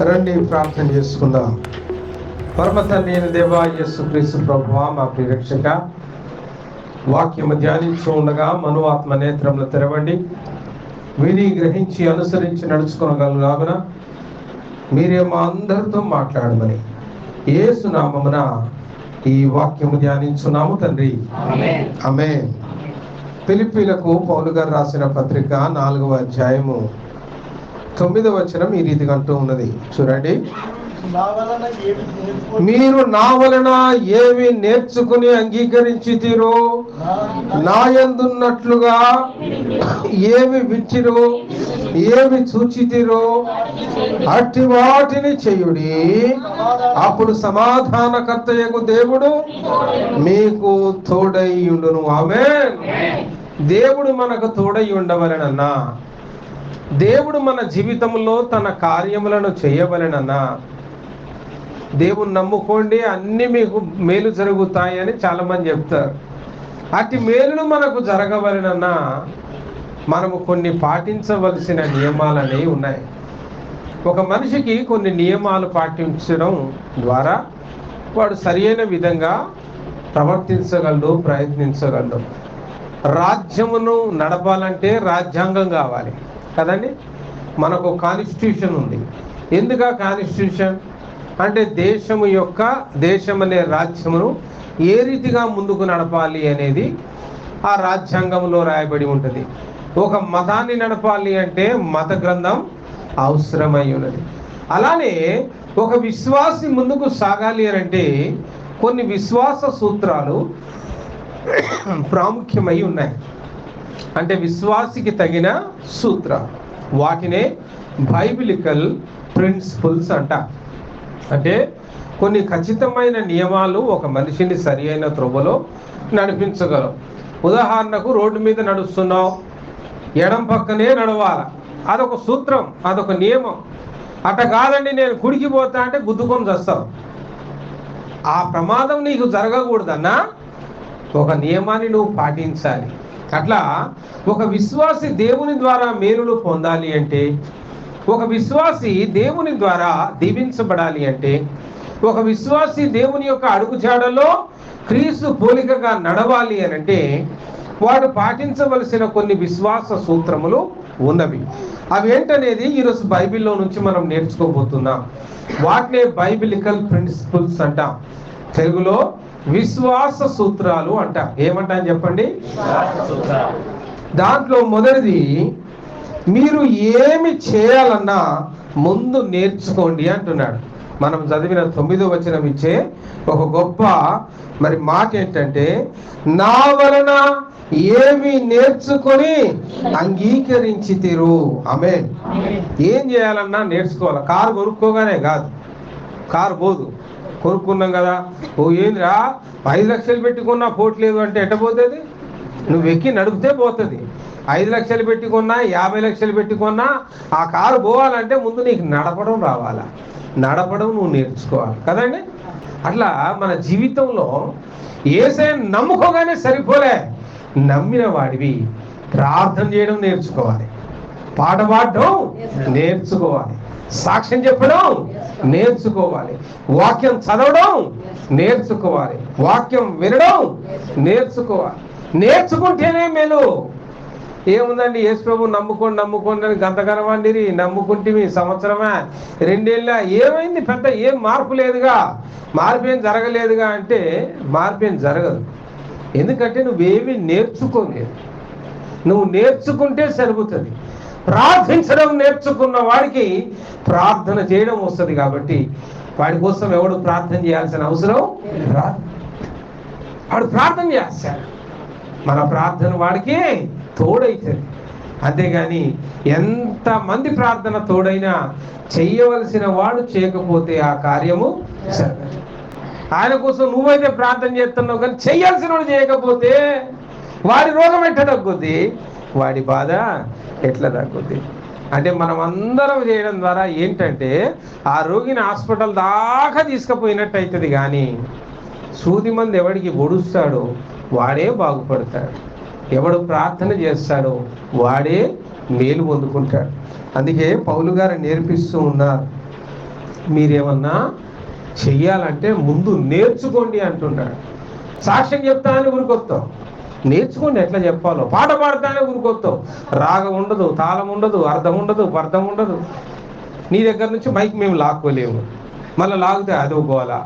రండి ప్రార్థన చేసుకుందాం. పరమ అయిన దేవా యేసు క్రీస్తు ప్రభువా మా ప్రిరక్షక వాక్యము ధ్యానించు ఉండగా మనువాత్మ నేత్రములు తెరవండి. విని గ్రహించి అనుసరించి నడుచుకోగలలాగున మీరే మా అందరితో మాట్లాడమని యేసు నామమున ఈ వాక్యము ధ్యానించున్నాము తండ్రి. ఆమె ఫిలిప్పీలకు పౌలు గారు రాసిన పత్రిక నాలుగవ అధ్యాయము. తొమ్మిదవ వచనం ఈ రీతిగా అంటూ ఉన్నది. చూడండి. మీరు నా వలన ఏమి నేర్చుకుని అంగీకరించి తీరో నాయందున్నట్లుగా ఏమి విచ్చిరో ఏమి చూచితిరో అట్టి వాటిని చేయుడి. అప్పుడు సమాధానకర్తయకు దేవుడు మీకు తోడై ఉండును. ఆమె దేవుడు మనకు తోడై ఉండవలనన్నా. దేవుడు మన జీవితంలో తన కార్యములను చేయవలనన్నా. దేవుని నమ్ముకోండి అన్ని మీకు మేలు జరుగుతాయని చాలా మంది చెప్తారు. అతి మేలును మనకు జరగవలనన్నా మనము కొన్ని పాటించవలసిన నియమాలు అనేవి ఉన్నాయి. ఒక మనిషికి కొన్ని నియమాలు పాటించడం ద్వారా వాడు సరియైన విధంగా ప్రవర్తించగలడు ప్రయత్నించగలడు. రాజ్యమును నడపాలంటే రాజ్యాంగం కావాలి. కదండి? మనకు కాన్స్టిట్యూషన్ ఉంది. ఎందుక కాన్స్టిట్యూషన్ అంటే దేశము యొక్క దేశం అనే రాజ్యమును ఏ రీతిగా ముందుకు నడపాలి అనేది ఆ రాజ్యాంగంలో రాయబడి ఉంటుంది. ఒక మతాన్ని నడపాలి అంటే మత గ్రంథం అవసరమై ఉన్నది. అలానే ఒక విశ్వాసి ముందుకు సాగాలి అని అంటే కొన్ని విశ్వాస సూత్రాలు ప్రాముఖ్యమై ఉన్నాయి. అంటే విశ్వాసికి తగిన సూత్ర. వాటినే బైబిలికల్ ప్రిన్సిపల్స్ అంట. అంటే కొన్ని ఖచ్చితమైన నియమాలు ఒక మనిషిని సరి అయిన త్రొవలో నడిపించగలవు ఉదాహరణకు రోడ్డు మీద నడుస్తున్నావు ఎడం పక్కనే నడవాల. అదొక సూత్రం అదొక నియమం. అట్ట కాదండి నేను కుడికి పోతా అంటే గుద్దుకొని చేస్తావు ఆ ప్రమాదం నీకు జరగకూడదన్నా ఒక నియమాన్ని నువ్వు పాటించాలి. అట్లా ఒక విశ్వాసి దేవుని ద్వారా మేలులు పొందాలి అంటే ఒక విశ్వాసి దేవుని ద్వారా దీవించబడాలి అంటే ఒక విశ్వాసి దేవుని యొక్క అడుగుజాడలో క్రీస్తు పోలికగా నడవాలి అని అంటే వాడు పాటించవలసిన కొన్ని విశ్వాస సూత్రములు ఉన్నవి. అవి ఏంటనేది ఈరోజు బైబిల్లో నుంచి మనం నేర్చుకోబోతున్నాం. వాటినే బైబిలికల్ ప్రిన్సిపల్స్ అంటాం. తెలుగులో విశ్వాస సూత్రాలు అంట. ఏమంటా అని చెప్పండి దాంట్లో మొదటిది మీరు ఏమి చేయాలన్నా ముందు నేర్చుకోండి అంటున్నాడు. మనం చదివిన తొమ్మిదో వచనం ఇచ్చే ఒక గొప్ప మరి మాట ఏంటంటే నా వలన ఏమి నేర్చుకొని అంగీకరించి తీరు ఆమె ఏం చేయాలన్నా నేర్చుకోవాలి. కారు కొనుక్కోగానే కాదు. కారు పోదు. కొనుక్కున్నాం కదా. ఓ ఏందిరా? ఐదు లక్షలు పెట్టుకున్నా పోట్లేదు అంటే ఎట్ట పోతుంది? నువ్వు ఎక్కి నడిపితే పోతుంది. ఐదు లక్షలు పెట్టుకున్నా యాభై లక్షలు పెట్టుకున్నా ఆ కారు పోవాలంటే ముందు నీకు నడపడం రావాలా? నడపడం నువ్వు నేర్చుకోవాలి. కదండి? అట్లా మన జీవితంలో ఏసే నమ్ముకోగానే సరిపోలే. నమ్మిన వాడివి ప్రార్థన చేయడం నేర్చుకోవాలి. పాట పాడడం నేర్చుకోవాలి. సాక్ష్యం చెప్పడం నేర్చుకోవాలి. వాక్యం చదవడం నేర్చుకోవాలి. వాక్యం వినడం నేర్చుకోవాలి. నేర్చుకుంటేనే మేలు. ఏముందండి? యేసు ప్రభు నమ్ముకోండి నమ్ముకోండి అని గంతగనవండిరి నమ్ముకుంటే సంవత్సరమే? రెండేళ్ళ ఏమైంది పెద్ద? ఏం మార్పు లేదుగా. మార్పు ఏం జరగలేదుగా అంటే మార్పు ఏం జరగదు. ఎందుకంటే నువ్వేమీ నేర్చుకోలేదు. నువ్వు నేర్చుకుంటే సరిపోతుంది. ప్రార్థించడం నేర్చుకున్న వాడికి ప్రార్థన చేయడం వస్తుంది కాబట్టి వాడి కోసం ఎవడు ప్రార్థన చేయాల్సిన అవసరం రాదు వాడు ప్రార్థన చేస్తాడు. మన ప్రార్థన వాడికి తోడైతుంది. అంతేగాని ఎంతమంది ప్రార్థన తోడైనా చెయ్యవలసిన వాడు చేయకపోతే ఆ కార్యము ఆయన కోసం నువ్వైతే ప్రార్థన చేస్తున్నావు కానీ చెయ్యాల్సిన వాడు చేయకపోతే వాడి రోగం ఎట్ట తగ్గుద్ది? వాడి బాధ ఎట్లా తగ్గుద్ది? అంటే మనం అందరం చేయడం ద్వారా ఏంటంటే ఆ రోగిని హాస్పిటల్ దాకా తీసుకుపోయినట్టు అవుతుంది కానీ సూది మంది ఎవడికి ఒడుస్తాడో వాడే బాగుపడతాడు. ఎవడు ప్రార్థన చేస్తాడో వాడే మేలు పొందుకుంటాడు. అందుకే పౌలు గారు నేర్పిస్తూ ఉన్నారు మీరేమన్నా చెయ్యాలంటే ముందు నేర్చుకోండి అంటున్నాడు. సాక్ష్యం చెప్తా అని ఊరికొస్తాం. నేర్చుకోండి ఎట్లా చెప్పాలో. పాట పాడతానే ఊరుకొస్తావు. రాగం ఉండదు తాళం ఉండదు అర్థం ఉండదు అర్థం ఉండదు. నీ దగ్గర నుంచి మైక్ మేము లాక్కోలేము. మళ్ళీ లాగితే అదో గోల.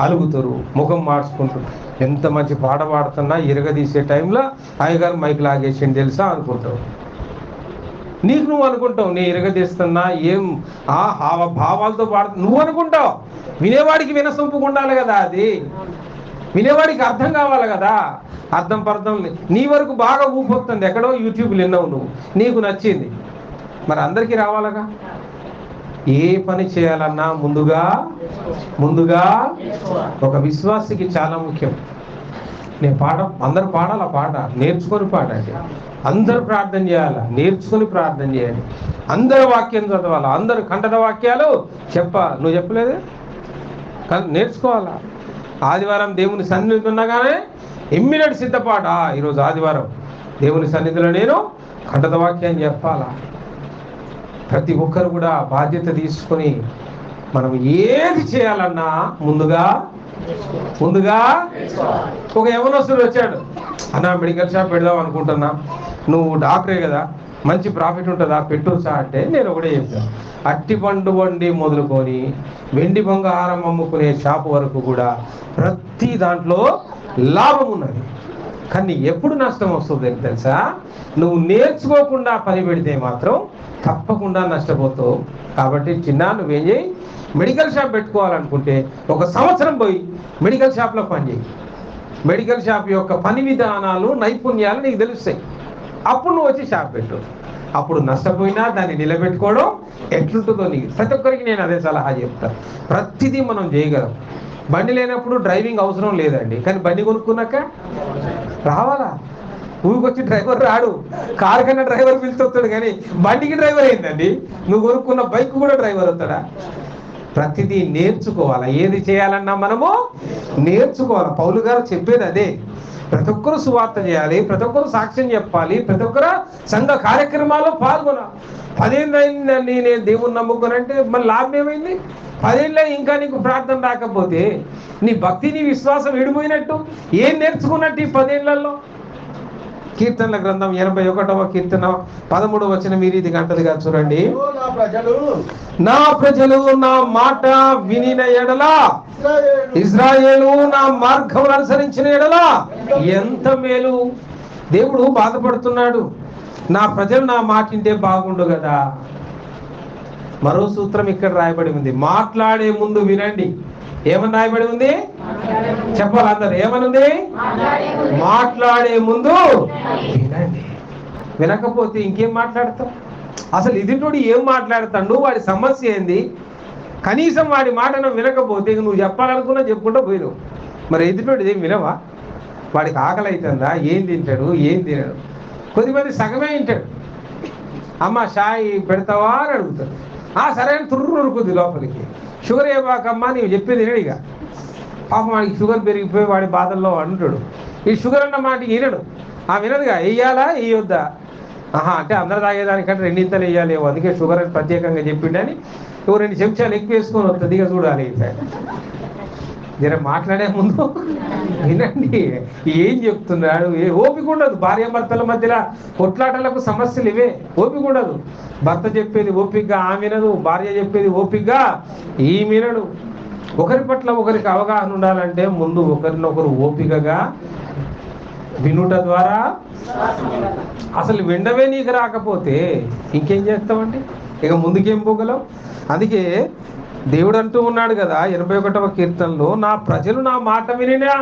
అలుగుతారు ముఖం మార్చుకుంటారు ఎంత మంచి పాట పాడుతున్నా ఇరగదీసే టైంలో అయ్యగారు మైక్ లాగేసింది తెలుసా అనుకుంటావు. నీకు నువ్వు అనుకుంటావు నేను ఇరగదీస్తున్నా ఏం ఆ హావ భావాలతో పాడు నువ్వు అనుకుంటావు. వినేవాడికి వినసొంపుగా ఉండాలి కదా అది. వినేవాడికి అర్థం కావాలి కదా. అర్థం పర్థం నీ వరకు బాగా ఊపొస్తుంది ఎక్కడో యూట్యూబ్లు విన్నావు నువ్వు. నీకు నచ్చింది. మరి అందరికీ రావాలగా? ఏ పని చేయాలన్నా ముందుగా ముందుగా ఒక విశ్వాసికి చాలా ముఖ్యం. నేను పాట అందరు పాడాలా పాట? నేర్చుకొని పాడండి అందరూ ప్రార్థన చేయాలి? నేర్చుకొని ప్రార్థన చేయాలి. అందరు వాక్యం చదవాలి? అందరు కంటద వాక్యాలు చెప్ప నువ్వు చెప్పలేదు? నేర్చుకోవాలా? ఆదివారం దేవుని సన్నిధి ఉండగానే ఇమ్మీడియట్ సిద్ధపాట. ఈరోజు ఆదివారం దేవుని సన్నిధిలో నేను ఖండతవాక్యాన్ని వాక్యం చెప్పాలా? ప్రతి ఒక్కరు కూడా బాధ్యత తీసుకొని మనం ఏది చేయాలన్నా ముందుగా ముందుగా ఒక యవనస్తుడు వచ్చాడు. అన్న మెడికల్ షాప్ పెడదాం అనుకుంటున్నా. నువ్వు డాక్టరే కదా మంచి ప్రాఫిట్ ఉంటుందా? పెట్టొచ్చా అంటే నేను ఒకటే చెప్తాను అట్టి పండు వండి మొదలుకొని వెండి బంగారం అమ్ముకునే షాపు వరకు కూడా ప్రతి దాంట్లో లాభం ఉన్నది. కానీ ఎప్పుడు నష్టం వస్తుంది తెలుసా? నువ్వు నేర్చుకోకుండా పని పెడితే మాత్రం తప్పకుండా నష్టపోతావు. కాబట్టి చిన్న నువ్వేం చేయి? మెడికల్ షాప్ పెట్టుకోవాలనుకుంటే ఒక సంవత్సరం పోయి మెడికల్ షాప్లో పనిచేయి మెడికల్ షాప్ యొక్క పని విధానాలు నైపుణ్యాలు నీకు తెలుస్తాయి. అప్పుడు నువ్వు వచ్చి షాప్ పెట్టు. అప్పుడు నష్టపోయినా దాన్ని నిలబెట్టుకోవడం ఎట్లుంటుందో నీకు. ప్రతి ఒక్కరికి నేను అదే సలహా చెప్తాను ప్రతిదీ మనం చేయగలం. బండి లేనప్పుడు డ్రైవింగ్ అవసరం లేదండి. కానీ బండి కొనుక్కున్నాక రావాలా? ఊరికొచ్చి డ్రైవర్ రాడు. కార్ కన్నా డ్రైవర్ పిలుచొస్తాడు కానీ బండికి డ్రైవర్ అయిందండి. నువ్వు కొనుక్కున్న బైక్ కూడా డ్రైవర్ వస్తాడా? ప్రతిదీ నేర్చుకోవాలా? ఏది చేయాలన్నా మనము నేర్చుకోవాలి? పౌలు గారు చెప్పేది అదే. ప్రతి ఒక్కరు సువార్త చేయాలి ప్రతి ఒక్కరు సాక్ష్యం చెప్పాలి ప్రతి ఒక్కరు సంఘ కార్యక్రమాల్లో పాల్గొనాలి. పదేళ్ళు నేను దేవుని నమ్ముకోనంటే మళ్ళీ లాభం ఏమైంది? పదేళ్ళ ఇంకా నీకు ప్రార్థన రాకపోతే నీ భక్తి నీ విశ్వాసం విడిపోయినట్టు ఏం నేర్చుకున్నట్టు ఈ పదేళ్ళలో? కీర్తనల గ్రంథం ఎనభై ఒకటవ కీర్తన పదమూడవ వచ్చిన మీరు ఇది గంటలుగా చూడండి. నా ప్రజలు నా మాట వినిన ఎడలా ఇజ్రాయేలు నా మార్గం అనుసరించిన ఎడలా ఎంత మేలు. దేవుడు బాధపడుతున్నాడు. నా ప్రజలు నా మాట వింటే బాగుండు కదా. మరో సూత్రం ఇక్కడ రాయబడి ఉంది. మాట్లాడే ముందు వినండి. ఏమని రాయబడి ఉంది? చెప్పాలి అందరు? ఏమనుంది? మాట్లాడే ముందు వినండి. వినకపోతే ఇంకేం మాట్లాడతాం? అసలు ఎదుటోడు ఏం మాట్లాడతాడు? వాడి సమస్య ఏంది? కనీసం వాడి మాటను వినకపోతే నువ్వు చెప్పాలనుకున్నా చెప్పుకుంటూ పోయినావు. మరి ఎదుటోడు ఏం వినవా? వాడికి ఆకలి అవుతుందా ఏం తింటాడు? ఏం తినడు? కొద్దిమంది సగమే తింటాడు అమ్మ షాయి పెడతావా అని అడుగుతాడు. ఆ సరే అని తుర్రు ఉరుకుద్ది లోపలికి. షుగర్ ఏమాకమ్మా నీవు చెప్పింది వినడు ఇక. పాపం వాడికి షుగర్ పెరిగిపోయి వాడి బాధల్లో అంటాడు. ఈ షుగర్ అన్న మాట వినడు. ఆ వినదుగా వెయ్యాలా వేయొద్దా ఆహా అంటే అందరు తాగేదానికంటే రెండింతలు వేయాలి అందుకే షుగర్ అని ప్రత్యేకంగా చెప్పిండని ఓ రెండు చెంచాలు ఎక్కువ వేసుకొని వస్తుంది ఇక చూడాలి. జర మాట్లాడే ముందు వినండి. ఏం చెప్తున్నాడు? ఏ ఓపిక ఉండదు. భార్యాభర్తల మధ్యలో కొట్లాటలకు సమస్యలు ఇవే. ఓపిక ఉండదు. భర్త చెప్పేది ఓపికగా ఆ వినదు. భార్య చెప్పేది ఓపికగా ఈ వినడు. ఒకరి పట్ల ఒకరికి అవగాహన ఉండాలంటే ముందు ఒకరినొకరు ఓపికగా వినుట ద్వారా అసలు విండవే నీకు రాకపోతే ఇంకేం చేస్తామండి? ఇక ముందుకేం పోగలం? అందుకే దేవుడు అంటూ ఉన్నాడు కదా ఎనభై ఒకటవ కీర్తనలో నా ప్రజలు నా మాట వినినా?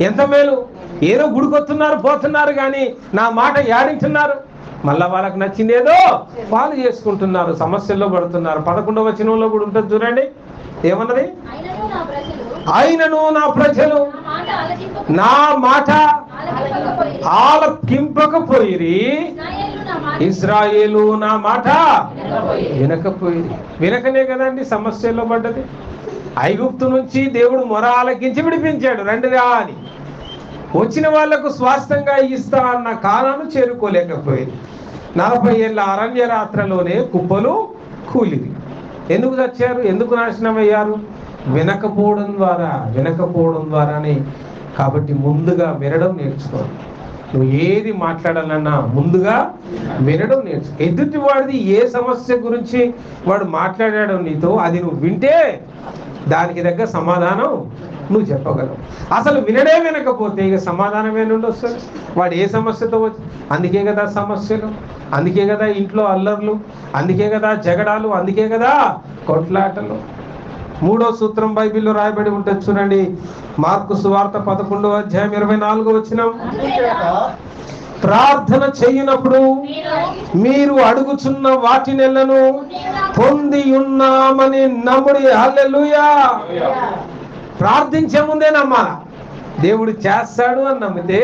ఎంత మేలు? ఏదో గుడికొస్తున్నారు పోతున్నారు కానీ నా మాట యాడించున్నారు మళ్ళా వాళ్ళకి నచ్చింది ఏదో వాళ్ళు చేసుకుంటున్నారు సమస్యల్లో పడుతున్నారు. పదకొండవ వచనంలో కూడా ఉంటుంది చూడండి. ఏమన్నది? ఆయనను నా ప్రజలు నా మాట ఆలకింపకపోయి ఇజ్రాయేలు నా మాట. వినకపోయింది. వినకనే కదండి సమస్యల్లో పడ్డది. ఐగుప్తు నుంచి దేవుడు మొర ఆలకించి విడిపించాడు. రండిరా అని వచ్చిన వాళ్ళకు స్వాస్థంగా ఇస్తా అన్న కాలాన్ని చేరుకోలేకపోయింది. నలభై ఏళ్ళ అరణ్య రాత్రలోనే కుప్పలు కూలిది. ఎందుకు చచ్చారు? ఎందుకు నాశనం అయ్యారు? వినకపోవడం ద్వారా వినకపోవడం ద్వారానే. కాబట్టి ముందుగా వినడం నేర్చుకోవాలి. నువ్వు ఏది మాట్లాడాలన్నా ముందుగా వినడం నేర్చు. ఎదుటి వాడిది ఏ సమస్య గురించి వాడు మాట్లాడాడు నీతో అది నువ్వు వింటే దానికి దగ్గర సమాధానం నువ్వు చెప్పగలవు. అసలు వినడే వినకపోతే ఇక సమాధానం ఏనుండి వస్తుంది? వాడు ఏ సమస్యతో వచ్చి అందుకే కదా సమస్యలు అందుకే కదా ఇంట్లో అల్లర్లు అందుకే కదా జగడాలు అందుకే కదా కొట్లాటలు. మూడో సూత్రం బైబిల్లో రాయబడి ఉంటుంది చూడండి. మార్కు సువార్త పదకొండో అధ్యాయం ఇరవై నాలుగో వచ్చిన ప్రార్థన చేయనప్పుడు మీరు అడుగుచున్న వాటి నెలను పొంది ఉన్నామని నమ్ముడి. హల్లెలూయా. ప్రార్థించే ముందే నమ్మాల? దేవుడు చేస్తాడు అని నమ్మితే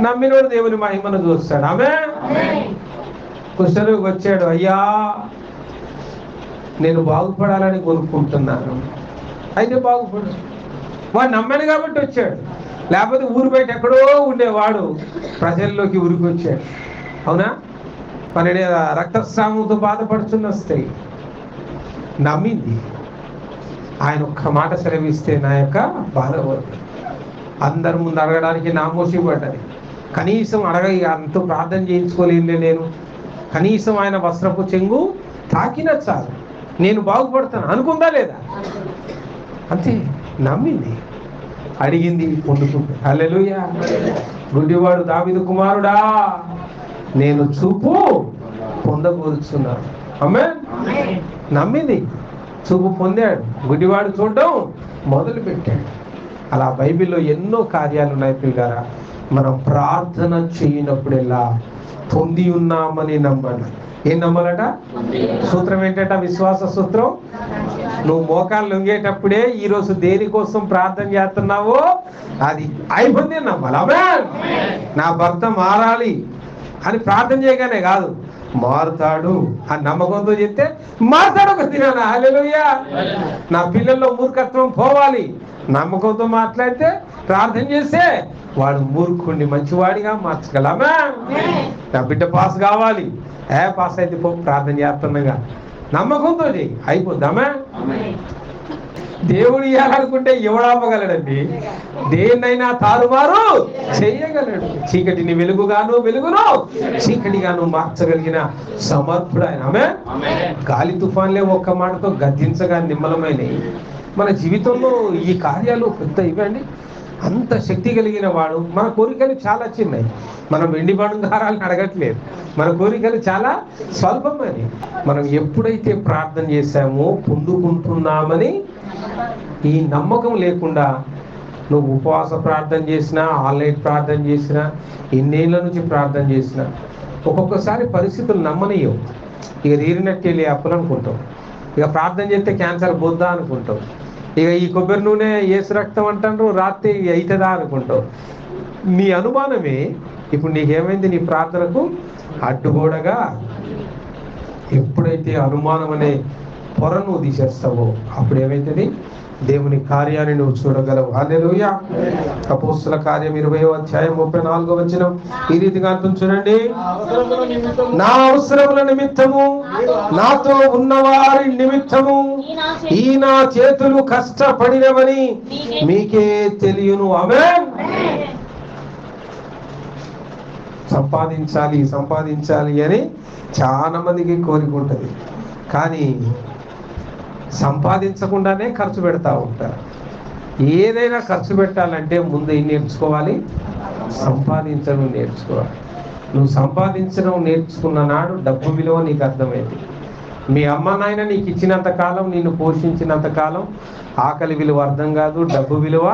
నమ్మినోడు దేవుని మహిమను చూస్తాడు. ఆమె కుష్ఠరోగి వచ్చాడు. అయ్యా నేను బాగుపడాలని కోరుకుంటున్నాను. అయితే బాగుపడు. వాడు నమ్మాను కాబట్టి వచ్చాడు. లేకపోతే ఊరు బయట ఎక్కడో ఉండేవాడు ప్రజల్లోకి ఊరికి వచ్చాడు అవునా? పన్నెండు రక్తస్రావంతో బాధపడుతున్న స్త్రీ నమ్మింది. ఆయన ఒక్క మాట సెలవిస్తే నా యొక్క బాధ అందరి ముందు అడగడానికి నా మోసిపడ్డది కనీసం అడగ అంత ప్రార్థన చేయించుకోలేనులే నేను. కనీసం ఆయన వస్త్రపు చెంగు తాకిన చాలు. నేను బాగుపడతాను. అనుకుందా లేదా? అంతే నమ్మింది. అడిగింది పొందుకుంది. హల్లెలూయా. గుడ్డివాడు దావిదు కుమారుడా. నేను చూపు పొందకూరుచున్నాను అమ్మే నమ్మింది. చూపు పొందాడు. గుడ్డివాడు చూడడం మొదలు పెట్టాడు అలా బైబిల్లో ఎన్నో కార్యాలు ఉన్నాయి పిల్లారా మనం ప్రార్థన చేయనప్పుడెల్లా పొంది ఉన్నామని నమ్మాలి ఏం నమ్మాలట సూత్రం ఏంటంట? విశ్వాస సూత్రం. నువ్వు మోకాలు లొంగేటప్పుడే ఈ రోజు దేనికోసం ప్రార్థన చేస్తున్నావో అది అయిపోయింది నమ్మాలి. నా భర్త మారాలి అని ప్రార్థన చేయగానే కాదు మారుతాడు అని నమ్మకంతో చెప్తే మారుతాడు ఒక దినాన. నా పిల్లల్లో మూర్ఖత్వం పోవాలి. నమ్మకంతో మాట్లాడితే ప్రార్థన చేస్తే వాడు మూర్ఖుణ్ణి మంచివాడిగా మార్చగలమా నా బిడ్డ పాస్ కావాలి. ఏ పాస్ అయితే పో ప్రార్థన చేస్తున్నాగా. నమ్మకంతో అయిపోద్దామా? దేవుడు ఇవ్వాలనుకుంటే ఎవడాపగలడండి దేన్నైనా తారుమారు చేయగలడు. చీకటిని వెలుగుగాను వెలుగును చీకటిగాను మార్చగలిగిన సమర్థుడు ఆయన. ఆమె గాలి తుఫాన్లే ఒక్క మాటతో గద్దించగా నిమ్మలమైనవి మన జీవితంలో ఈ కార్యాలు పెద్ద ఇవ్వండి అంత శక్తి కలిగిన వాడు. మన కోరికలు చాలా చిన్నవి. మనం వెండి బంగారాలను అడగట్లేదు. మన కోరికలు చాలా స్వల్పమని మనం ఎప్పుడైతే ప్రార్థన చేశామో పొందుకుంటున్నామని ఈ నమ్మకం లేకుండా నువ్వు ఉపవాస ప్రార్థన చేసినా ఆన్లైన్ ప్రార్థన చేసినా ఎన్నేళ్ళ నుంచి ప్రార్థన చేసినా ఒక్కొక్కసారి పరిస్థితులు నమ్మనీయవు ఇక తీరినట్టే లే అప్పులు అనుకుంటాం. ఇక ప్రార్థన చేస్తే క్యాన్సర్ పోద్దా అనుకుంటాం. ఇక ఈ కొబ్బరి నూనె ఏసు రక్తం అంటారు రాత్రి అవుతుందా అనుకుంటావు. నీ అనుమానమే ఇప్పుడు నీకేమైంది? నీ ప్రార్థనకు అడ్డుగోడగా ఎప్పుడైతే అనుమానం అనే పొర నువ్వు తీసేస్తావో అప్పుడు ఏమైతుంది దేవుని కార్యాన్ని నువ్వు చూడగలవు. అల్లెలుయ అపోస్తుల కార్యం ఇరవై అధ్యాయం ముప్పై నాలుగో వచ్చిన ఈ రీతిగా అంటుంది చూడండి. నా అవసరముల నా అవసరముల నిమిత్తము నాతో ఉన్నవారి నిమిత్తము ఈ నా చేతులు కష్టపడినవని మీకే తెలియను. ఆమె సంపాదించాలి సంపాదించాలి అని చాలా మందికి కోరిక ఉంటుంది. కానీ సంపాదించకుండానే ఖర్చు పెడతా ఉంటారు. ఏదైనా ఖర్చు పెట్టాలంటే ముందు ఏం నేర్చుకోవాలి? సంపాదించడం నేర్చుకోవాలి. నువ్వు సంపాదించడం నేర్చుకున్న నాడు డబ్బు విలువ నీకు అర్థమైంది. మీ అమ్మ నాయన నీకు ఇచ్చినంత కాలం నిన్ను పోషించినంత కాలం ఆకలి విలువ అర్థం కాదు డబ్బు విలువ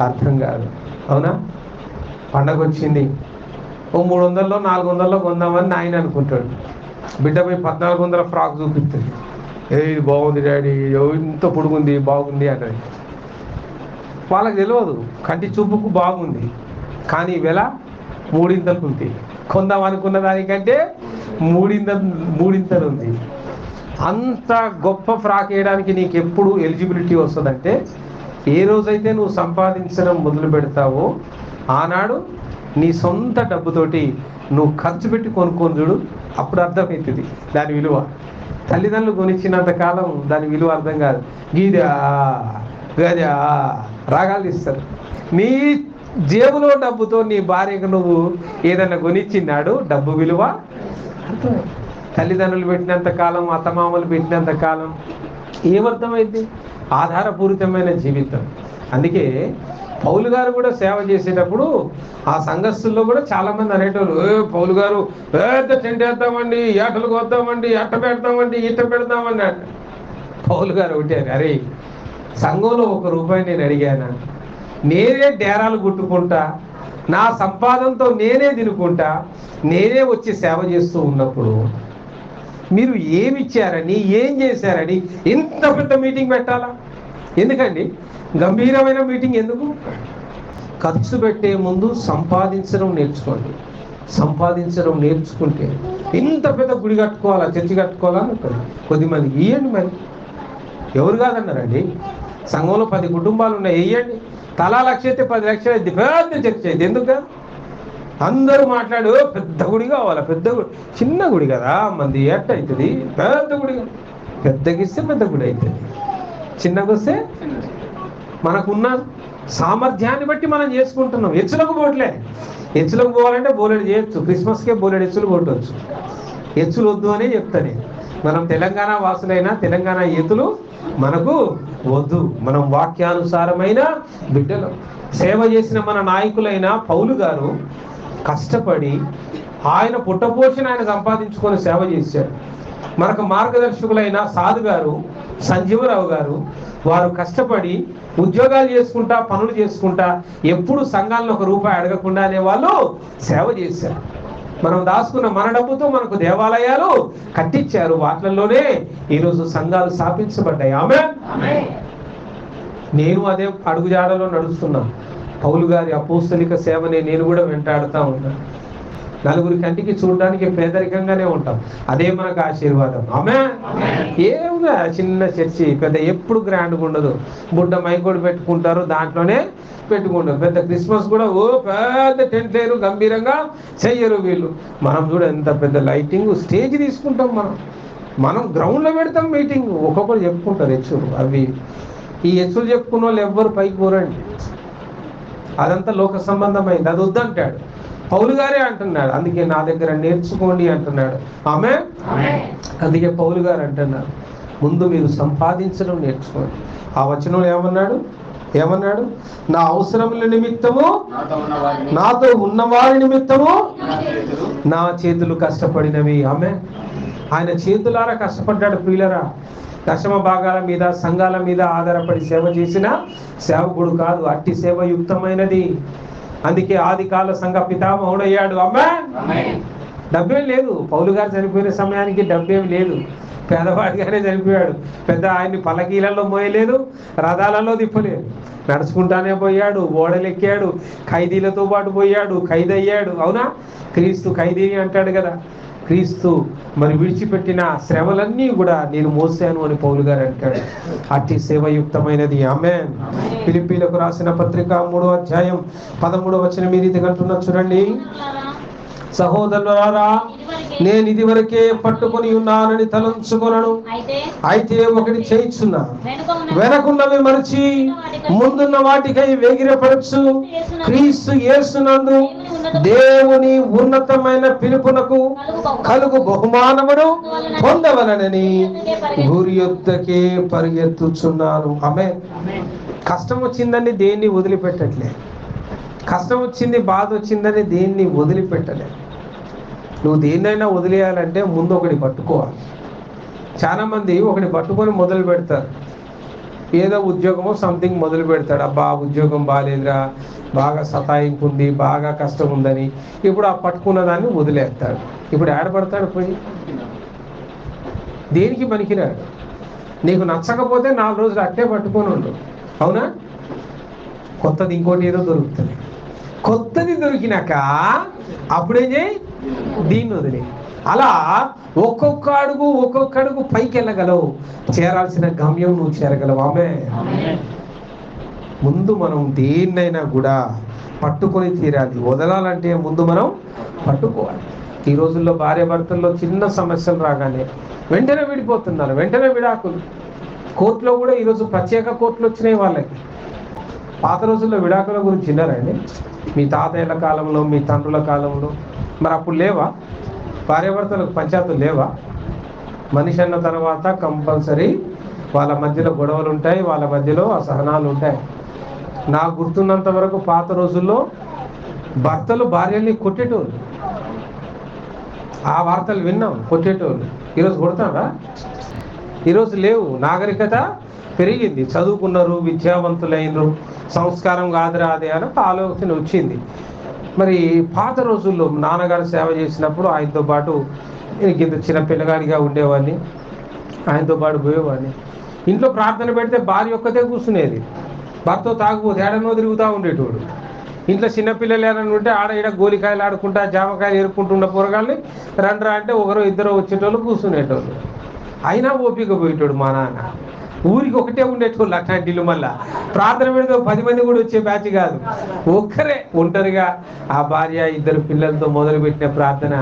అర్థం కాదు. అవునా? పండగ వచ్చింది ఓ మూడు వందల్లో నాలుగు వందల్లో కొందామని నాయన అనుకుంటాడు. బిడ్డ పోయి పద్నాలుగు వందల ఫ్రాక్ చూపిస్తుంది. ఏ ఇది బాగుంది డాడీ ఇంత పొడుగుంది బాగుంది అంటది వాళ్ళకి తెలియదు కంటి చూపుకు బాగుంది. కానీ వెల మూడింతలు ఉంది. కొందాం అనుకున్న దానికంటే మూడింత మూడింతలు ఉంది. అంత గొప్ప ఫ్రాక్ వేయడానికి నీకు ఎప్పుడు ఎలిజిబిలిటీ వస్తుందంటే ఏ రోజైతే నువ్వు సంపాదించడం మొదలు పెడతావో ఆనాడు నీ సొంత డబ్బుతోటి నువ్వు ఖర్చు పెట్టి కొనుక్కొని చూడు అప్పుడు అర్థమవుతుంది దాని విలువ. తల్లిదండ్రులు కొనిచ్చినంత కాలం దాని విలువ అర్థం కాదు. గీదా గదా రాగాలు ఇస్తారు నీ జేబులో డబ్బుతో నీ భార్యకు నువ్వు ఏదైనా కొనిచ్చినాడు డబ్బు విలువ. తల్లిదండ్రులు పెట్టినంత కాలం అత్తమామలు పెట్టినంత కాలం ఏమర్థమైంది? ఆధారపూరితమైన జీవితం. అందుకే పౌలు గారు కూడా సేవ చేసేటప్పుడు ఆ సంఘస్థుల్లో కూడా చాలా మంది అనేటోళ్ళు "ఏ, పౌలు గారు పెద్ద టెంట్ వేద్దామండి ఏటలు కొద్దామండి అట్ట పెడతామండి ఇట్ట పెడతామండి అంట. పౌలు గారు ఒకటే అరే సంఘంలో ఒక రూపాయి నేను అడిగాను? నేనే డేరాలు కుట్టుకుంటా నా సంపాదనతో నేనే తినుకుంటా నేనే వచ్చి సేవ చేస్తూ ఉన్నప్పుడు మీరు ఏమి ఇచ్చారని ఏం చేశారని ఇంత పెద్ద మీటింగ్ పెట్టాలా? ఎందుకండి? గంభీరమైన మీటింగ్ ఎందుకు? ఖర్చు పెట్టే ముందు సంపాదించడం నేర్చుకోండి. సంపాదించడం నేర్చుకుంటే ఇంత పెద్ద గుడి కట్టుకోవాలా చర్చి కట్టుకోవాలా అనుకోండి. కొద్దిమంది ఇవ్వండి మరి. ఎవరు కాదన్నారండి? సంఘంలో పది కుటుంబాలు ఉన్నాయి వేయండి తలా లక్ష అయితే పది లక్షలు అయితే పెద్ద చర్చ అయితే ఎందుకు? కాదు? అందరూ మాట్లాడు పెద్ద గుడి కావాలా పెద్ద గుడి. చిన్న గుడి కదా మంది ఎట్ట అవుతుంది పెద్ద గుడి. కావాలి." పెద్దగిస్తే పెద్ద గుడి అవుతుంది చిన్నగొస్తే మనకున్న సామర్థ్యాన్ని బట్టి మనం చేసుకుంటున్నాం. ఎచ్చులకు పోవట్లే ఎచ్చులకు పోవాలంటే బోలెడు చేయొచ్చు. క్రిస్మస్కే బోలెడు ఎచ్చులు కొట్టవచ్చు ఎచ్చులు వద్దు అనే చెప్తాను మనం తెలంగాణ వాసులైనా తెలంగాణ ఎత్తులు మనకు వద్దు. మనం వాక్యానుసారమైన బిడ్డలు. సేవ చేసిన మన నాయకులైన పౌలు గారు కష్టపడి ఆయన పుట్టపోషణ ఆయన సంపాదించుకొని సేవ చేశారు. మనకు మార్గదర్శకులైన సాధు గారు సంజీవరావు గారు వారు కష్టపడి ఉద్యోగాలు చేసుకుంటా పనులు చేసుకుంటా ఎప్పుడు సంఘాలను ఒక రూపాయి అడగకుండా అనే వాళ్ళు సేవ చేశారు. మనం దాచుకున్న మన డబ్బుతో మనకు దేవాలయాలు కట్టించారు. వాటిల్లోనే ఈరోజు సంఘాలు స్థాపించబడ్డాయి. ఆమె నేను అదే అడుగుజాడలో నడుస్తున్నాను. పౌలు గారి అపోస్తలిక సేవని నేను కూడా వెంటాడుతూ ఉంటాను నలుగురి కంటికి చూడడానికి పేదరికంగానే ఉంటాం. అదే మనకు ఆశీర్వాదం. ఆమె ఏముందా? చిన్న చర్చి. పెద్ద ఎప్పుడు గ్రాండ్గా ఉండదు. బుడ్డ మైకోడు పెట్టుకుంటారు దాంట్లోనే పెట్టుకుంటారు. పెద్ద క్రిస్మస్ కూడా ఓ పెద్ద టెంట్ లేరు గంభీరంగా చెయ్యరు వీళ్ళు. మనం చూడ ఎంత పెద్ద లైటింగ్. స్టేజ్ తీసుకుంటాం మనం. మనం గ్రౌండ్లో పెడతాం మీటింగ్. ఒక్కొక్కరు చెప్పుకుంటారు హెచ్చులు అవి ఈ హెచ్చులు చెప్పుకున్న వాళ్ళు ఎవ్వరు పైకి పోరండి. అదంతా లోక సంబంధమైంది. అది వద్దంటాడు. పౌలు గారే అంటున్నాడు. అందుకే నా దగ్గర నేర్చుకోండి అంటున్నాడు. ఆమె అందుకే పౌలు గారు అంటున్నారు. ముందు మీరు సంపాదించడం నేర్చుకోండి. ఆ వచనంలో ఏమన్నాడు? ఏమన్నాడు? నా అవసరముల నిమిత్తము నాతో ఉన్నవారి నిమిత్తము నా చేతులు నా చేతులు కష్టపడినవి. ఆమె ఆయన చేతులారా కష్టపడ్డాడు ప్రియులరా? దశమ భాగాల మీద సంఘాల మీద ఆధారపడి సేవ చేసిన సేవకుడు కాదు. అట్టి సేవ యుక్తమైనది. అందుకే ఆది కాల సంఘ పితామహుడయ్యాడు. అమ్మే. డబ్బేం లేదు. పౌలు గారు చనిపోయిన సమయానికి డబ్బేం లేదు. పేదవాడిగానే చనిపోయాడు. పెద్ద ఆయన్ని పలకీలలో మోయలేదు రథాలలో తిప్పలేదు. నడుచుకుంటానే పోయాడు ఓడలెక్కాడు ఖైదీలతో పాటు పోయాడు ఖైదయ్యాడు. అవునా? క్రీస్తు ఖైదీని అంటాడు కదా. క్రీస్తు మరి విడిచిపెట్టిన శ్రమలన్నీ కూడా నేను మోసాను అని పౌలు గారు అంటాడు. అట్టి సేవయుక్తమైనది. ఆమె ఫిలిప్పీలకు రాసిన పత్రిక మూడో అధ్యాయం పదమూడవ వచనం మీరు ఇది కంటున్నా చూడండి. సహోదరులారా నేను ఇదివరకే పట్టుకొని ఉన్నానని తలంచుకొనను. అయితే ఒకటి చేయిచున్నా వెనకున్నవి మరచి ముందున్న వాటికై వేగిరపరచు. క్రీస్తు యేసునందు దేవుని ఉన్నతమైన పిలుపునకు కలుగు బహుమానమును పొందవలనని గురి యొద్దకే పరిగెత్తుచున్నాను. ఆమె కష్టం వచ్చిందని దేన్ని వదిలిపెట్టట్లే. కష్టం వచ్చింది బాధ వచ్చిందని దేన్ని వదిలిపెట్టలేదు. నువ్వు దేన్నైనా వదిలేయాలంటే ముందు ఒకటి పట్టుకోవాలి. చాలామంది ఒకటి పట్టుకొని మొదలు పెడతారు. ఏదో ఉద్యోగమో సంథింగ్ మొదలు పెడతాడు. అబ్బా ఉద్యోగం బాగాలేదురా బాగా సతాయింపు ఉంది బాగా కష్టం ఉందని ఇప్పుడు ఆ పట్టుకున్న దాన్ని వదిలేస్తాడు. ఇప్పుడు ఏడపడతాడు పోయి? దేనికి పనికిరాడు? నీకు నచ్చకపోతే నాలుగు రోజులు అట్టే పట్టుకొని ఉండు. అవునా? కొత్తది ఇంకోటి ఏదో దొరుకుతుంది. కొత్తది దొరికినాక అప్పుడేం చేయి? దీన్ని వదిలే అలా ఒక్కొక్క అడుగు ఒక్కొక్క అడుగు పైకి వెళ్ళగలవు చేరాల్సిన గమ్యం నువ్వు చేరగలవు. ఆమె. ముందు మనం దేన్నైనా కూడా పట్టుకొని తీరాలి. వదలాలంటే ముందు మనం పట్టుకోవాలి. ఈ రోజుల్లో భార్య భర్తల్లో చిన్న సమస్యలు రాగానే వెంటనే విడిపోతున్నారు. వెంటనే విడాకులు. కోర్టులో కూడా ఈరోజు ప్రత్యేక కోర్టులు వచ్చినాయి వాళ్ళకి. పాత రోజుల్లో విడాకుల గురించి విన్నారండి మీ తాతయ్యల కాలంలో మీ తండ్రుల కాలంలో. మరి అప్పుడు లేవా? భార్యాభర్తలకు పంచాయతీలు లేవా? మనిషి అన్న తర్వాత కంపల్సరీ వాళ్ళ మధ్యలో గొడవలు ఉంటాయి వాళ్ళ మధ్యలో అసహనాలు ఉంటాయి. నాకు గుర్తున్నంత వరకు పాత రోజుల్లో భర్తలు భార్యల్ని కొట్టేటోళ్ళు. ఆ వార్తలు విన్నాం కొట్టేటోళ్ళు. ఈరోజు కొడతాడా? ఈరోజు లేవు. నాగరికత పెరిగింది. చదువుకున్నారు విద్యావంతులైనరు సంస్కారం కాదురా అదే అని ఒక ఆలోచన వచ్చింది. మరి పాత రోజుల్లో నాన్నగారు సేవ చేసినప్పుడు ఆయనతో పాటు ఇంత చిన్న పిల్లగాడిగా ఉండేవాడిని. ఆయనతో పాటు పోయేవాడిని. ఇంట్లో ప్రార్థన పెడితే భార్య ఒక్కతే కూర్చునేది. భర్త తాగుపోతే ఏడనో తిరుగుతూ ఉండేటోడు. ఇంట్లో చిన్నపిల్లలు ఏమైనా ఉంటే ఆడ ఈడ గోలికాయలు ఆడుకుంటా జామకాయలు ఏరుకుంటున్న పొరగాల్ని రండ్రా అంటే ఒకరు ఇద్దరు వచ్చేటోళ్ళు కూర్చునేటోళ్ళు. అయినా ఓపిక పోయేటోడు మా నాన్న. ఊరికి ఒకటే ఉండేటోళ్ళు అట్లాంటిల్లు మళ్ళా. ప్రార్థన పెడితే పది మంది కూడా వచ్చే బ్యాచ్ కాదు. ఒక్కరే ఒంటరిగా ఆ భార్య ఇద్దరు పిల్లలతో మొదలుపెట్టిన ప్రార్థన.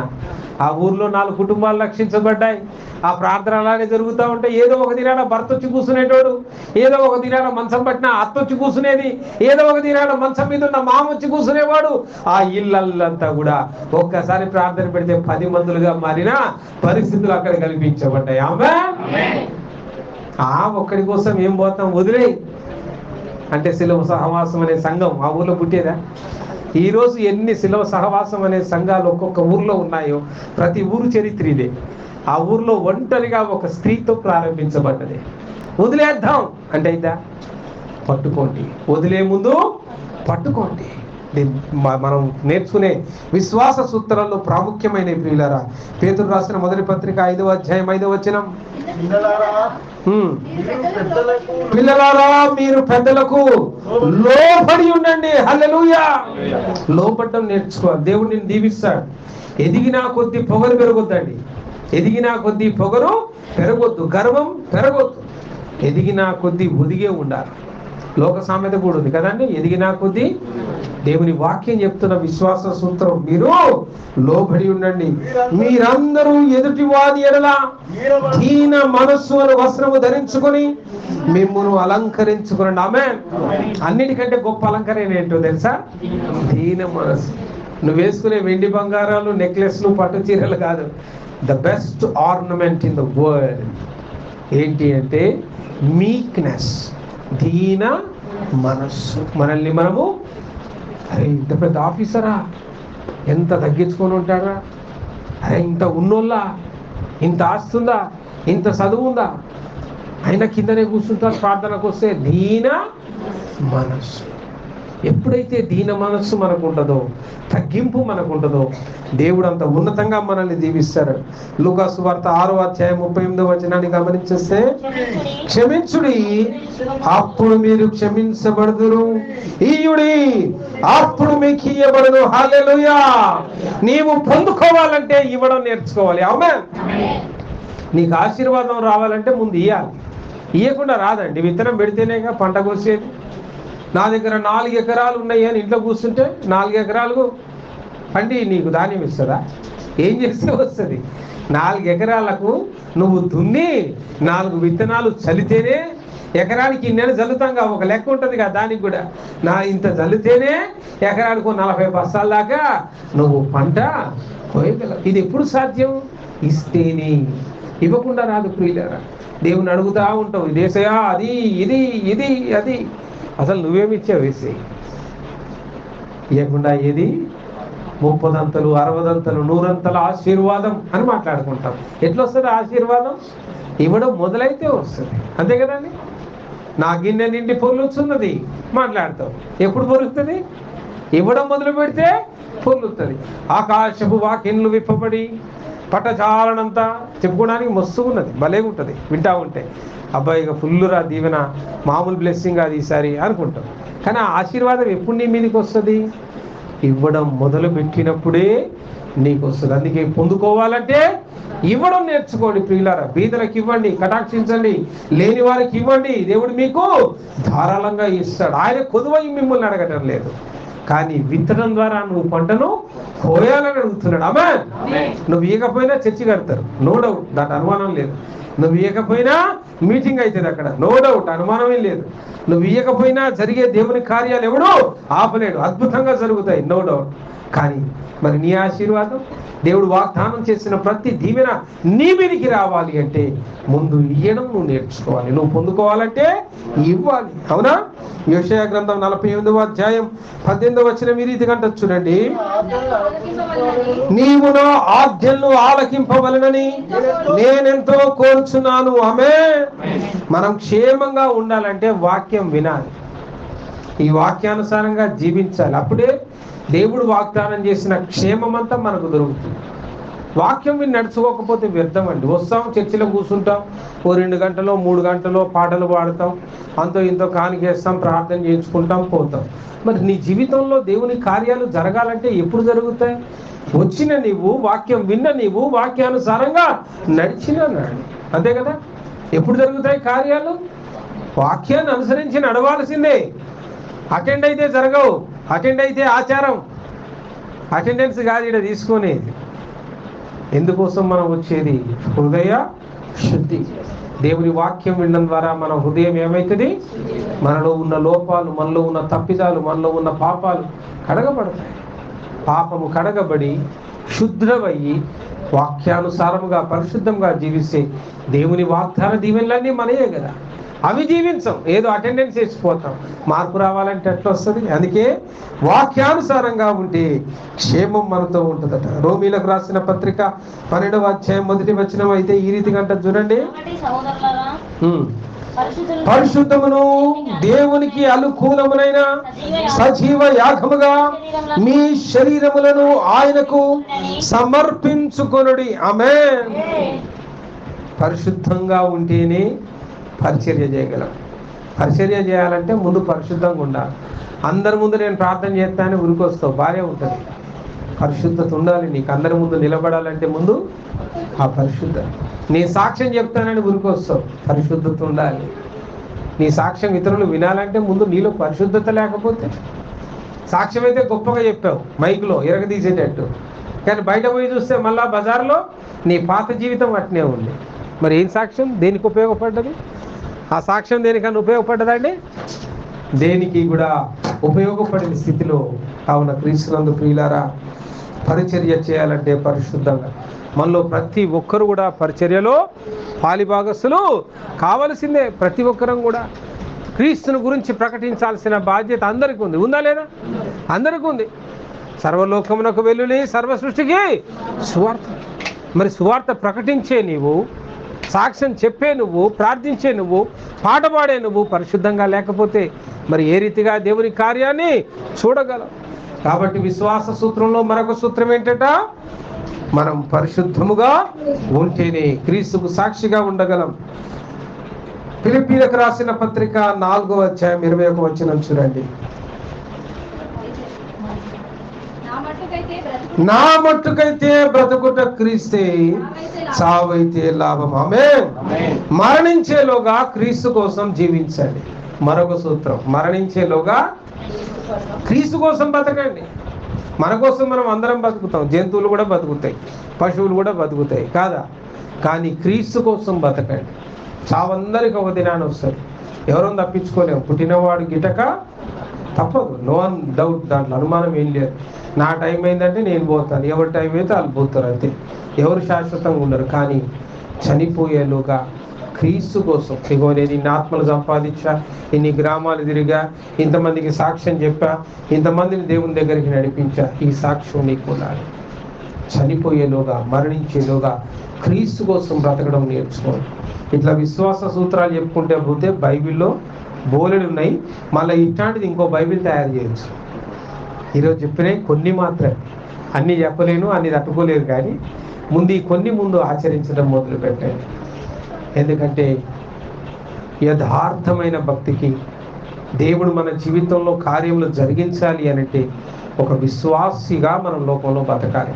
ఆ ఊర్లో నాలుగు కుటుంబాలు రక్షించబడ్డాయి. ఆ ప్రార్థన అలానే జరుగుతూ ఉంటే ఏదో ఒక దినాన భర్త వచ్చి కూర్చునేటోడు ఏదో ఒక దినాన మంచం పట్టిన అత్త వచ్చి కూర్చునేది ఏదో ఒక దినాన మంచం మీద ఉన్న మామ వచ్చి కూర్చునేవాడు. ఆ ఇళ్ళంతా కూడా ఒక్కసారి ప్రార్థన పెడితే పది మందులుగా మారిన పరిస్థితులు అక్కడ కల్పించబడ్డాయి. ఆమె ఆ ఒక్కడి కోసం ఏం పోతాం? వదిలే. అంటే శిలవ సహవాసం అనే సంఘం ఆ ఊర్లో పుట్టేదా? ఈ రోజు ఎన్ని శిలవ సహవాసం అనే సంఘాలు ఒక్కొక్క ఊర్లో ఉన్నాయో ప్రతి ఊరు చరిత్ర ఇదే. ఆ ఊర్లో ఒంటరిగా ఒక స్త్రీతో ప్రారంభించబడ్డది. వదిలేద్దాం. అంటే అయితే పట్టుకోండి. వదిలే ముందు పట్టుకోండి. మనం నేర్చుకునే విశ్వాస సూత్రాల్లో ప్రాముఖ్యమైన ప్రియులరా. పేతురు రాసిన మొదటి పత్రిక ఐదవ అధ్యాయం ఐదవ వచనం. పిల్లలారా. మీరు పెద్దలకు లోబడి ఉండండి. హల్లెలూయా. లోపడడం నేర్చుకోవాలి. దేవుడు నేను దీవిస్తాడు. ఎదిగినా కొద్ది పొగరు పెరగొద్దండి. ఎదిగినా కొద్ది పొగరు పెరగొద్దు. గర్వం పెరగొద్దు. ఎదిగినా కొద్ది ఒదిగే ఉండాలి. లోక సామెత కూడా ఉంది కదండి? ఎదిగినా కొద్ది దేవుని వాక్యం చెప్తున్న విశ్వాస సూత్రం మీరు లోబడి ఉండండి. మీరందరూ ఎదుటి వారి ఎడల దీన మనస్సు అని వస్త్రము ధరించుకొని మిమ్మల్ని అలంకరించుకునండి. ఆమె అన్నిటికంటే గొప్ప అలంకరణ ఏంటో తెలుసా? దీన మనస్సు. నువ్వు వేసుకునే వెండి బంగారాలు నెక్లెస్లు పట్టు చీరలు కాదు. The best ornament in the world ఏంటి అంటే మీక్నెస్ దీన మనస్సు. మనల్ని మనము అరే ఇంత పెద్ద ఆఫీసరా? ఎంత తగ్గించుకొని ఉంటాడా అరే ఇంత ఉన్నోళ్ళా? ఇంత ఆస్తుందా? ఇంత చదువు ఉందా అయినా కిందనే కూర్చుంటారు ప్రార్థనకు వస్తే దీన మనస్సు. ఎప్పుడైతే దీన మనస్సు మనకు ఉంటుందో తగ్గింపు మనకు ఉంటుందో దేవుడు అంత ఉన్నతంగా మనల్ని దీవిస్తాడు. లూకాసు వార్త ఆరో అధ్యాయం ముప్పై ఎనిమిదో వచనాన్ని గమనించేస్తే క్షమించుడి అప్పుడు మీరు క్షమించబడుదురు. ఈయుడి అప్పుడు మీకు ఇయ్యబడదు హాలెలుయా నీవు పొందుకోవాలంటే ఇవ్వడం నేర్చుకోవాలి. అవునా నీకు ఆశీర్వాదం రావాలంటే ముందు ఇయ్యాలి. ఇయ్యకుండా రాదండి. విత్తనం పెడితేనేగా పంట కోసేది. నా దగ్గర నాలుగు ఎకరాలు ఉన్నాయి అని ఇంట్లో కూర్చుంటే నాలుగు ఎకరాలు పండి నీకు ధాన్యం ఇస్తుందా? ఏం చేస్తే వస్తుంది? నాలుగు ఎకరాలకు నువ్వు దున్ని నాలుగు విత్తనాలు చల్లితేనే ఎకరానికి ఇన్నెలు చల్లుతాంగా. ఒక లెక్క ఉంటుంది కదా దానికి కూడా. నా ఇంత చల్లితేనే ఎకరానికి నలభై బస్తాల దాకా నువ్వు పంట కోయగలవు. ఇది ఎప్పుడు సాధ్యం? ఇస్తేనే. ఇవ్వకుండా రాదు ప్రియులరా. దేవుని అడుగుతా ఉంటావు. ఇదేసయా అది ఇది ఇది అది. అసలు నువ్వేమిచ్చావు ఇసి ఇవ్వకుండా ఏది? ముప్పదంతలు అరవదంతలు నూరంతల ఆశీర్వాదం అని మాట్లాడుకుంటాం. ఎట్లా వస్తుంది ఆశీర్వాదం? ఇవ్వడం మొదలైతే వస్తుంది. అంతే కదండి? నా గిన్నె నిండి పొర్లుచున్నది మాట్లాడతాం. ఎప్పుడు పొరుస్తుంది ఇవ్వడం మొదలు పెడితే పొర్లుతుంది. ఆకాశపు వాకిన్లు విప్పబడి పట్టచాలనంతా చెప్పుకోవడానికి మస్తు ఉన్నది భలే ఉంటుంది వింటా ఉంటే. అబ్బాయి ఇక ఫుల్లురా దీవెన మామూలు బ్లెస్సింగ్ అది ఈసారి అనుకుంటాం. కానీ ఆ ఆశీర్వాదం ఎప్పుడు నీ మీదకి వస్తుంది? ఇవ్వడం మొదలు పెట్టినప్పుడే నీకు వస్తుంది అందుకే పొందుకోవాలంటే ఇవ్వడం నేర్చుకోండి ప్రియులారా. బీదలకు ఇవ్వండి కటాక్షించండి లేని వారికి ఇవ్వండి. దేవుడు మీకు ధారాళంగా ఇస్తాడు. ఆయన కొదువై మిమ్మల్ని అడగటం లేదు. కానీ విత్తడం ద్వారా నువ్వు పంటను కోయాలని అడుగుతున్నాడు. అమ్మా నువ్వు ఇయకపోయినా చర్చి కడతారు. No doubt. దాంట్లో అనుమానం లేదు. నువ్వు ఇవ్వకపోయినా మీటింగ్ అవుతుంది అక్కడ. నో డౌట్ అనుమానమే లేదు. నువ్వు ఇయ్యకపోయినా జరిగే దేవుని కార్యాలు ఎవడు ఆపలేడు. అద్భుతంగా జరుగుతాయి. నో డౌట్ కానీ మరి నీ ఆశీర్వాదం దేవుడు వాగ్దానం చేసిన ప్రతి దీవెన నీ మీదికి రావాలి అంటే ముందు ఇయ్యడం నువ్వు నేర్చుకోవాలి. నువ్వు పొందుకోవాలంటే ఇవ్వాలి. అవునా? యోషయ గ్రంథం నలభై ఎనిమిదవ అధ్యాయం పద్దెనిమిదవ వచ్చిన మీరు ఇది కంటే చూడండి. నీవు నా ఆజ్ఞలను ఆలకింపవలనని నేనెంతో కోరుచున్నాను. ఆమె మనం క్షేమంగా ఉండాలంటే వాక్యం వినాలి. ఈ వాక్యానుసారంగా జీవించాలి. అప్పుడే దేవుడు వాగ్దానం చేసిన క్షేమమంతా మనకు దొరుకుతుంది. వాక్యం విని నడుచుకోకపోతే వ్యర్థం అండి వస్తాం చర్చిలో కూర్చుంటాం ఓ రెండు గంటలో మూడు గంటలో పాటలు పాడతాం అంతో ఇంతో కానికేస్తాం ప్రార్థన చేయించుకుంటాం పోతాం. మరి నీ జీవితంలో దేవుని కార్యాలు జరగాలంటే ఎప్పుడు జరుగుతాయి? వచ్చిన నీవు వాక్యం విన్న నీవు వాక్యానుసారంగా నడిచిన అంతే కదా? ఎప్పుడు జరుగుతాయి కార్యాలు? వాక్యాన్ని అనుసరించి నడవాల్సిందే. అటెండ్ అయితే జరగవు. అటెండ్ అయితే ఆచారం. అటెండెన్స్ కాదు ఇక్కడ తీసుకునేది ఎందుకోసం మనం వచ్చేది? హృదయ శుద్ధి. దేవుని వాక్యం వినడం ద్వారా మన హృదయం ఏమవుతుంది మనలో ఉన్న లోపాలు మనలో ఉన్న తప్పిదాలు మనలో ఉన్న పాపాలు కడగబడతాయి. పాపము కడగబడి శుద్ధమయ్యి వాక్యానుసారముగా పరిశుద్ధంగా జీవిస్తే దేవుని వాగ్దాన దీవెనలన్నీ మనయే కదా. అవి జీవించం ఏదో అటెండెన్స్ వేసిపోతాం మార్పు రావాలంటే ఎట్లా వస్తుంది? అందుకే వాక్యానుసారంగా ఉంటే క్షేమం మనతో ఉంటుందట. రోమీలకు రాసిన పత్రిక పన్నెండవ అధ్యాయం మొదటి వచనం అయితే ఈ రీతిగా అంటారు చూడండి. పరిశుద్ధమును దేవునికి అనుకూలమునైన సజీవ యాగముగా మీ శరీరములను ఆయనకు సమర్పించుకొనుడి. ఆమె పరిశుద్ధంగా ఉంటేనే పరిచర్య చేయగలం. పరిచర్య చేయాలంటే ముందు పరిశుద్ధంగా ఉండాలి. అందరి ముందు నేను ప్రార్థన చేస్తానని ఉరికొస్తావు భార్య ఉంటుంది. పరిశుద్ధత ఉండాలి నీకు. అందరి ముందు నిలబడాలంటే ముందు ఆ పరిశుద్ధ నీ సాక్ష్యం చెప్తానని ఉరికొస్తావు. పరిశుద్ధత ఉండాలి. నీ సాక్ష్యం ఇతరులు వినాలంటే ముందు నీలో పరిశుద్ధత లేకపోతే. సాక్ష్యం అయితే గొప్పగా చెప్పావు మైక్లో ఇరగదీసేటట్టు కానీ బయట పోయి చూస్తే మళ్ళా బజార్లో నీ పాత జీవితం అట్నే ఉంది. మరి ఏం సాక్ష్యం? దేనికి ఉపయోగపడ్డది? ఆ సాక్ష్యం దేనికన్నా ఉపయోగపడ్డదండి? దేనికి కూడా ఉపయోగపడిన స్థితిలో కావున క్రీస్తునందు ప్రియులారా పరిచర్య చేయాలంటే పరిశుద్ధంగా. మనలో ప్రతి ఒక్కరు కూడా పరిచర్యలో పాలిభాగస్తులు కావలసిందే. ప్రతి ఒక్కరం కూడా క్రీస్తుని గురించి ప్రకటించాల్సిన బాధ్యత అందరికీ ఉంది. ఉందా లేదా? అందరికీ ఉంది. సర్వలోకమునకు వెల్లుని సర్వ సృష్టికి సువార్త. మరి సువార్త ప్రకటించే నీవు సాక్ష్యం చెప్పే నువ్వు ప్రార్థించే నువ్వు పాట పాడే నువ్వు పరిశుద్ధంగా లేకపోతే మరి ఏ రీతిగా దేవుని కార్యాన్ని చూడగలం? కాబట్టి విశ్వాస సూత్రంలో మరొక సూత్రం ఏంటట? మనం పరిశుద్ధముగా ఉంటేనే క్రీస్తుకు సాక్షిగా ఉండగలం. ఫిలిపీలకు రాసిన పత్రిక నాలుగో అధ్యాయం ఇరవై ఒక వచ్చిన చూడండి నా మట్టుకైతే బ్రతుకు నా మట్టుకైతే బ్రతుకుట క్రీస్తే చావైతే లాభం. ఆమె మరణించేలోగా క్రీస్తు కోసం జీవించండి. మరొక సూత్రం. మరణించేలోగా క్రీస్తు కోసం బతకండి. మన కోసం మనం అందరం బతుకుతాం. జంతువులు కూడా బతుకుతాయి. పశువులు కూడా బతుకుతాయి. కాదా? కానీ క్రీస్తు కోసం బతకండి. చావందరికి ఒక దినాన్ని వస్తుంది. ఎవరో తప్పించుకోలేము. పుట్టినవాడు గిటక తప్పదు. నో అన్ డౌట్ దాంట్లో అనుమానం ఏం లేదు. నా టైం అయిందంటే నేను పోతాను. ఎవరి టైం అయితే వాళ్ళు పోతారు అంతే. ఎవరు శాశ్వతంగా ఉండరు. కానీ చనిపోయేలోగా క్రీస్తు కోసం ఇగో నేను ఇన్ని ఆత్మలు సంపాదించా ఇన్ని గ్రామాలు తిరిగా ఇంతమందికి సాక్ష్యం చెప్పా ఇంతమందిని దేవుని దగ్గరికి నడిపించా ఈ సాక్ష్యం నీకు ఉండాలి. చనిపోయేలోగా మరణించేలోగా క్రీస్తు కోసం బ్రతకడం నేర్చుకోండి. ఇట్లా విశ్వాస సూత్రాలు చెప్పుకుంటే పోతే బైబిల్లో బోలెడు ఉన్నాయి. మళ్ళీ ఇట్లాంటిది ఇంకో బైబిల్ తయారు చేయొచ్చు. ఈరోజు చెప్పినవి కొన్ని మాత్రమే. అన్ని చెప్పలేను అన్ని తట్టుకోలేరు కానీ ముందు ఈ కొన్ని ముందు ఆచరించడం మొదలు పెట్టండి ఎందుకంటే యథార్థమైన భక్తికి దేవుడు మన జీవితంలో కార్యములు జరిగించాలి అనంటే ఒక విశ్వాసిగా మనం లోకంలో బతకాలి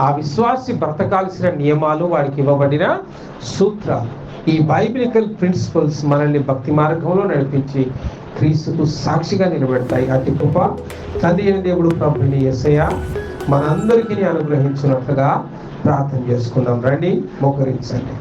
ఆ విశ్వాసి బ్రతకాల్సిన నియమాలు వాడికి ఇవ్వబడిన సూత్రాలు. ఈ బైబిలికల్ ప్రిన్సిపల్స్ మనల్ని భక్తి మార్గంలో నడిపించి క్రీస్తుకు సాక్షిగా నిలబెడతాయి. అతి కృప తండ్రి అయిన దేవుడు ప్రభుని ఎస్ఐ మనందరికీ అనుగ్రహించినట్లుగా ప్రార్థన చేసుకుందాం. రండి మోకరించండి.